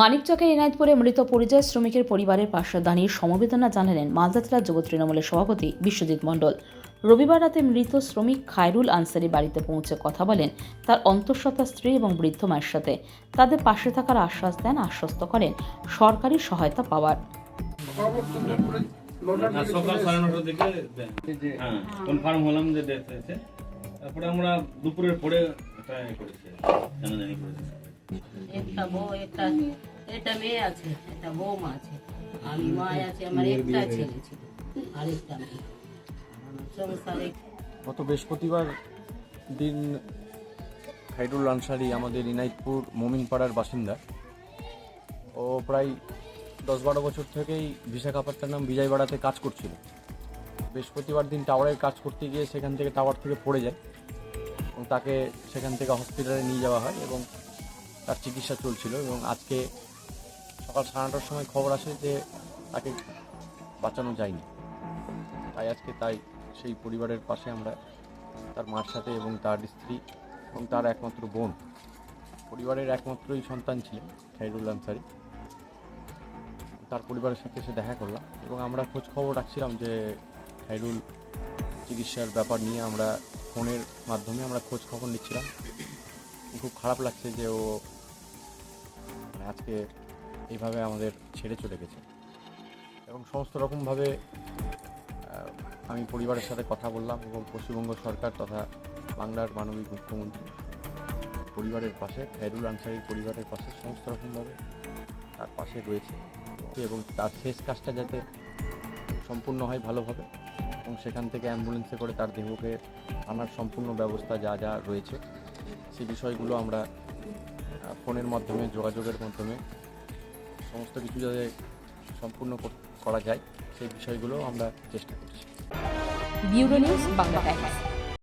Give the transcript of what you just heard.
মানিকচকের এনায়তপুরে মৃত পরিযায়ী শ্রমিকের পরিবারের পাশে দাঁড়িয়ে সমবেদনা জানালেন মালদা জেলা যুব তৃণমূলের সভাপতি বিশ্বজিৎ মণ্ডল। রবিবার রাতে মৃত শ্রমিক খায়রুল আনসারি বাড়িতে পৌঁছে কথা বলেন তার অন্তঃসত্ত্বা স্ত্রী এবং বৃদ্ধ মায়ের সাথে। তাদের পাশে থাকার আশ্বাস দেন, আশ্বস্ত করেন সরকারি সহায়তা পাওয়ার। হ্যাঁ কনফার্ম হলাম যে তারপরে আমরা দুপুরের পরে একটা বউ একটা একটা মেয়ে আছে একটা বৌমা আছে। আমি মা আছে আমার একটা ছেলে ছিল আর একটা মেয়ে। সংসারে গত বৃহস্পতিবার দিন খাইরুল আনসারি আমাদের ইনাইতপুর মোমিনপাড়ার বাসিন্দা। ও প্রায় দশ বারো বছর থেকেই বিশাখাপত্তনম বিজয়বাড়াতে কাজ করছিল। বৃহস্পতিবার দিন টাওয়ারের কাজ করতে গিয়ে সেখান থেকে টাওয়ার থেকে পড়ে যায় এবং তাকে সেখান থেকে হসপিটালে নিয়ে যাওয়া হয় এবং তার চিকিৎসা চলছিল এবং আজকে সকাল সাড়ে নটার সময় খবর আসে যে তাকে বাঁচানো যায়নি। তাই আজকে তাই সেই পরিবারের পাশে আমরা তার মার সাথে এবং তার স্ত্রী এবং তার একমাত্র বোন, পরিবারের একমাত্রই সন্তান ছিলেন খাইরুল আনসারি। তার পরিবারের সাথে এসে দেখা করলাম এবং আমরা খোঁজ খবর রাখছিলাম যে খাইরুল চিকিৎসার ব্যাপার নিয়ে আমরা ফোনের মাধ্যমে আমরা খোঁজ খবর নিচ্ছিলাম। খুব খারাপ লাগছে যে ও আজকে এইভাবে আমাদের ছেড়ে চলে গেছে। এবং সমস্ত রকমভাবে আমি পরিবারের সাথে কথা বললাম এবং পশ্চিমবঙ্গ সরকার তথা বাংলার মানবিক মুখ্যমন্ত্রী পরিবারের পাশে, খায়রুল আনসারির পরিবারের পাশে সমস্ত রকমভাবে তার পাশে রয়েছে। এবং তার শেষ কাজটা যাতে সম্পূর্ণ হয় ভালোভাবে এবং সেখান থেকে অ্যাম্বুলেন্সে করে তার দেহকে আনার সম্পূর্ণ ব্যবস্থা যা যা রয়েছে সেই বিষয়গুলো আমরা ফোনের মাধ্যমে, যোগাযোগের মাধ্যমে সমস্ত কিছু যাতে সম্পূর্ণ করা যায়, সেই বিষয়গুলো আমরা চেষ্টা করছি। Bureau news Bangla